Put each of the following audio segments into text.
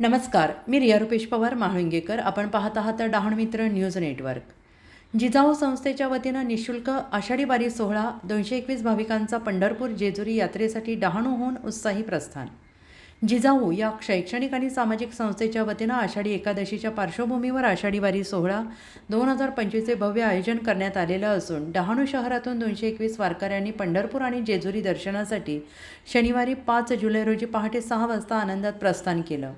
नमस्कार मी रिया रुपेश पवार महाळुंगेकर. आपण पाहत आहात डहाण मित्र न्यूज नेटवर्क. जिजाऊ संस्थेच्या वतीनं निशुल्क आषाढी वारी सोहळा दोनशे एकवीस भाविकांचा पंढरपूर जेजुरी यात्रेसाठी डहाणूहून उत्साही प्रस्थान. जिजाऊ या शैक्षणिक आणि सामाजिक संस्थेच्या वतीनं आषाढी एकादशीच्या पार्श्वभूमीवर आषाढी वारी सोहळा दोन हजार पंचवीसचे भव्य आयोजन करण्यात आलेलं असून डहाणू शहरातून दोनशे एकवीस वारकऱ्यांनी पंढरपूर आणि जेजुरी दर्शनासाठी शनिवारी पाच जुलै रोजी पहाटे सहा वाजता आनंदात प्रस्थान केलं.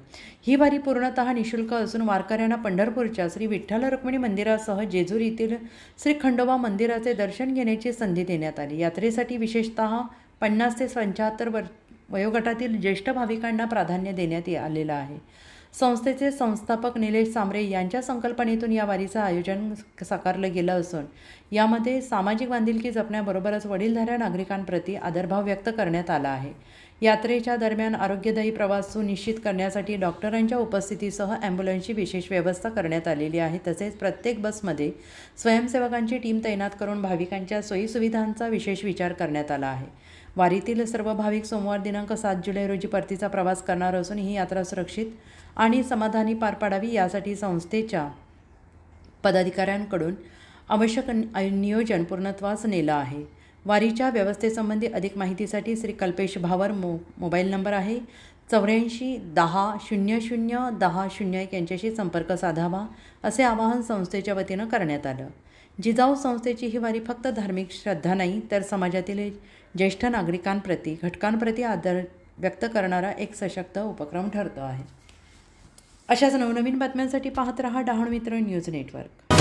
ही वारी पूर्णतः निशुल्क असून वारकऱ्यांना पंढरपूरच्या श्री विठ्ठल रुक्मिणी मंदिरासह जेजुरीतील श्री खंडोबा मंदिराचे दर्शन घेण्याची संधी देण्यात आली. यात्रेसाठी विशेषतः पन्नास ते पंच्याहत्तर वर्ष वयोगटातील ज्येष्ठ भाविकांना प्राधान्य देण्यात आलेलं आहे. संस्थेचे संस्थापक निलेश सांबरे यांच्या संकल्पनेतून या वारीचं आयोजन साकारलं गेलं असून यामध्ये सामाजिक बांधिलकी जपण्याबरोबरच वडीलधाऱ्या नागरिकांप्रती आदरभाव व्यक्त करण्यात आला आहे. यात्रेच्या दरम्यान आरोग्यदायी प्रवास सुनिश्चित करण्यासाठी डॉक्टरांच्या उपस्थितीसह ॲम्ब्युलन्सची विशेष व्यवस्था करण्यात आलेली आहे. तसेच प्रत्येक बसमध्ये स्वयंसेवकांची टीम तैनात करून भाविकांच्या सोयीसुविधांचा विशेष विचार करण्यात आला आहे. वारीतील सर्व भाविक सोमवार दिनांक सात जुलै रोजी परतीचा प्रवास करणार असून ही यात्रा सुरक्षित आणि समाधानी पार पाडावी यासाठी संस्थेच्या पदाधिकाऱ्यांकडून आवश्यक नियोजन पूर्णत्वास नेलं आहे. वारीच्या व्यवस्थेसंबंधी अधिक माहितीसाठी श्री कल्पेश भावर मो मोबाईल नंबर आहे. चौऱ्याऐंशी दहा शून्य शून्य दहा शून्य एक यांच्याशी संपर्क साधावा असे आवाहन संस्थेच्या वतीनं करण्यात आलं. जिजाऊ संस्थेची ही वारी फक्त धार्मिक श्रद्धा नाही तर समाजातील ज्येष्ठ नागरिकांप्रती घटकांप्रती आदर व्यक्त करणारा एक सशक्त उपक्रम ठरतो आहे. अशाच नवनवीन बातम्यांसाठी पाहत रहा डहाणू मित्र न्यूज नेटवर्क.